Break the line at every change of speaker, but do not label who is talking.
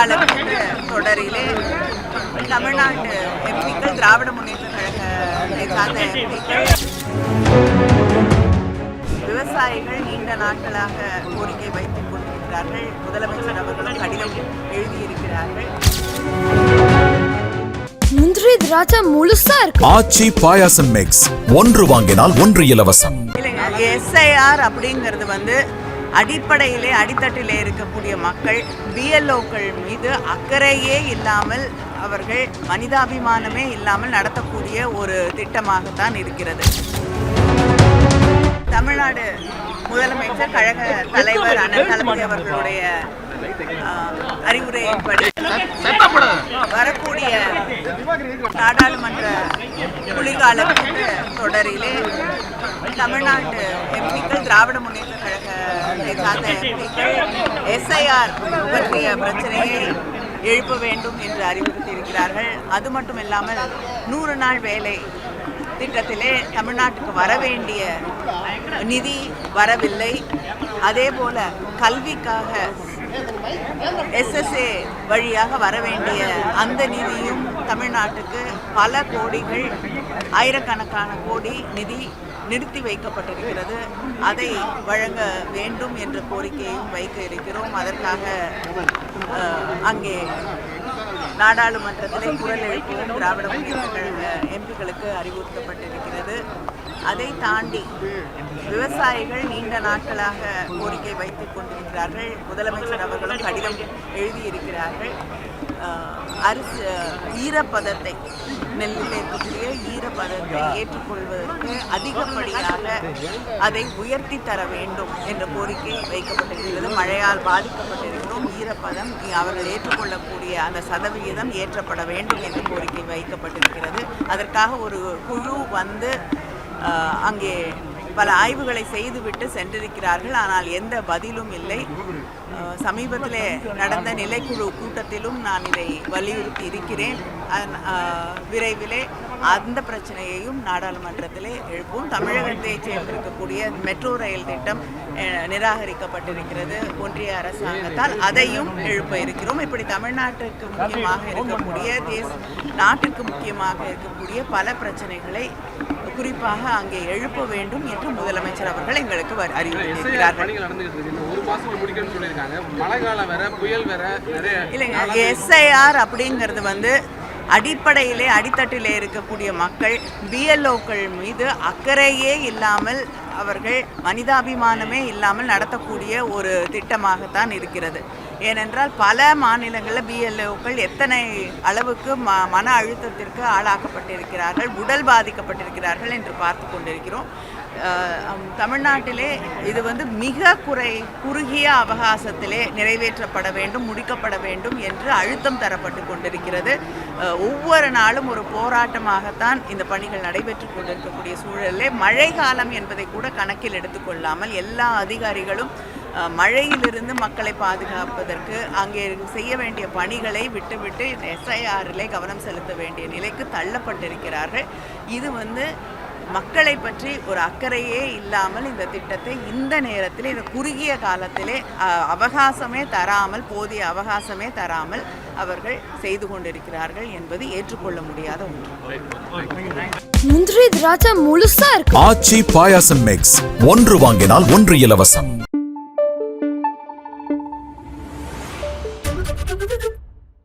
குளிர்கால கூட்டு தொடரிலே தமிழ்நாட்டு எம்பிக்கள் திராவிட முன்னேற்ற கழகத்தை சார்ந்த எம்பிக்கள் விவசாயிகள் நீண்ட நாட்களாக கோரிக்கை வைத்துக் கொண்டிருக்கிறார்கள். முதலமைச்சர் அவர்களும் கடிதம் எழுதியிருக்கிறார்கள்.
முந்திரி திராட்சை முழுசா இருக்கு.
ஆச்சி பாயாசம் மிக்ஸ் ஒன்று வாங்கினால் ஒன்று இலவசம்.
இல்லைங்க எஸ்ஐஆர் அப்படிங்கிறது வந்து அடிப்படையிலே அடித்தட்டிலே இருக்கக்கூடிய மக்கள் பிஎல்ஓக்கள் மீது அக்கறையே இல்லாமல் அவர்கள் மனிதாபிமானமே இல்லாமல் நடத்தக்கூடிய ஒரு திட்டமாகத்தான் இருக்கிறது. தமிழ்நாடு முதலமைச்சர் கழக தலைவர் அண்ணன் தளபதி அவர்களுடைய ஆஹ், அறிவுரையின்படி வரக்கூடிய நாடாளுமன்ற குளிர்கால தொடரிலே தமிழ்நாட்டு எம்பிக்கள் திராவிட முன்னேற்ற எம்பிக்கள் எஸ்ஐஆர் பற்றிய பிரச்சனையை எழுப்ப வேண்டும் என்று அறிவுறுத்தியிருக்கிறார்கள். அது மட்டும் இல்லாமல் நூறு நாள் வேலை திட்டத்திலே தமிழ்நாட்டுக்கு வர வேண்டிய நிதி வரவில்லை. அதே போல கல்விக்காக எஸ்எஸ்ஏ வழியாக வர வேண்டிய அந்த நிதியும் தமிழ்நாட்டுக்கு பல கோடிகள் ஆயிரக்கணக்கான கோடி நிதி நிறுத்தி வைக்கப்பட்டிருக்கிறது. அதை வழங்க வேண்டும் என்ற கோரிக்கையும் வைக்க இருக்கிறோம். அதற்காக அங்கே நாடாளுமன்றத்தில் குரல் எழுப்புவோம் திராவிட முன்னேற்ற கழக எம்பிக்களுக்கு அறிவுறுத்தப்பட்டிருக்கிறது. அதை தாண்டி விவசாயிகள் நீண்ட நாட்களாக கோரிக்கை வைத்துக் கொண்டிருக்கிறார்கள். முதலமைச்சர் அவர்களும் கடிதம் எழுதியிருக்கிறார்கள். அரிசி ஈரப்பதத்தை நெல்லில் இருக்கக்கூடிய ஈரப்பதத்தை ஏற்றுக்கொள்வதற்கு அதிகப்படியாக அதை உயர்த்தி தர வேண்டும் என்ற கோரிக்கை வைக்கப்பட்டிருக்கிறது. மழையால் பாதிக்கப்பட்டிருக்கிறோம். ஈரப்பதம் அவர்கள் ஏற்றுக்கொள்ளக்கூடிய அந்த சதவிகிதம் ஏற்றப்பட வேண்டும் என்ற கோரிக்கை வைக்கப்பட்டிருக்கிறது. அதற்காக ஒரு குழு வந்து அங்கே பல ஆய்வுகளை செய்துவிட்டு சென்றிருக்கிறார்கள். ஆனால் எந்த பதிலும் இல்லை. சமீபத்தில் சமீபத்திலே நடந்த நிலைக்குழு கூட்டத்திலும் நான் இதை வலியுறுத்தி இருக்கிறேன். விரைவிலே அந்த பிரச்சனையையும் நாடாளுமன்றத்திலே எழுப்பும். தமிழகத்தை சேர்ந்திருக்கக்கூடிய மெட்ரோ ரயில் திட்டம் நிராகரிக்கப்பட்டிருக்கிறது. ஒன்றிய அரசாங்கத்தால் அதையும் எழுப்ப இருக்கிறோம். இப்படி தமிழ்நாட்டுக்கு முக்கியமாக இருக்கக்கூடிய தேச நாட்டுக்கு முக்கியமாக இருக்கக்கூடிய பல பிரச்சனைகளை குறிப்பாக அங்கே எழுப்ப வேண்டும் என்று முதலமைச்சர் அவர்கள் எங்களுக்கு அறிவுறுத்தியிருக்கிறார்கள் இல்லைங்க எஸ்ஐஆர் அப்படிங்கிறது வந்து அடிப்படையிலே அடித்தட்டிலே இருக்கக்கூடிய மக்கள் பிஎல்ஓக்கள் மீது அக்கறையே இல்லாமல் அவர்கள் மனிதாபிமானமே இல்லாமல் நடத்தக்கூடிய ஒரு திட்டமாகத்தான் இருக்கிறது. ஏனென்றால் பல மாநிலங்களில் பிஎல்ஓக்கள் எத்தனை அளவுக்கு ம மன அழுத்தத்திற்கு ஆளாக்கப்பட்டிருக்கிறார்கள் உடல் பாதிக்கப்பட்டிருக்கிறார்கள் என்று பார்த்து கொண்டிருக்கிறோம். தமிழ்நாட்டிலே இது வந்து மிக குறை குறுகிய அவகாசத்திலே நிறைவேற்றப்பட வேண்டும் முடிக்கப்பட வேண்டும் என்று அழுத்தம் தரப்பட்டு கொண்டிருக்கிறது. ஒவ்வொரு நாளும் ஒரு போராட்டமாகத்தான் இந்த பணிகள் நடைபெற்று கொண்டிருக்கக்கூடிய சூழலிலே. மழை காலம் என்பதை கூட கணக்கில் எடுத்துக்கொள்ளாமல் எல்லா அதிகாரிகளும் மழையிலிருந்து மக்களை பாதுகாப்பதற்கு அங்கே செய்ய வேண்டிய பணிகளை விட்டுவிட்டு இந்த எஸ்ஐஆரிலே கவனம் செலுத்த வேண்டிய நிலைக்கு தள்ளப்பட்டிருக்கிறார்கள். இது வந்து மக்களை பற்றி ஒரு அக்கறையே இல்லாமல் இந்த திட்டத்தை இந்த நேரத்தில் இந்த குறுகிய காலத்திலே அவகாசமே தராமல் போதிய அவகாசமே தராமல் அவர்கள் செய்து கொண்டிருக்கிறார்கள் என்பது ஏற்றுக்கொள்ள முடியாத ஒன்று.
முந்திரி திராட்சை முழுசா இருக்கு.
ஆச்சி பாயாசம் மிக்ஸ் ஒன்று வாங்கினால் ஒன்று இலவசம்.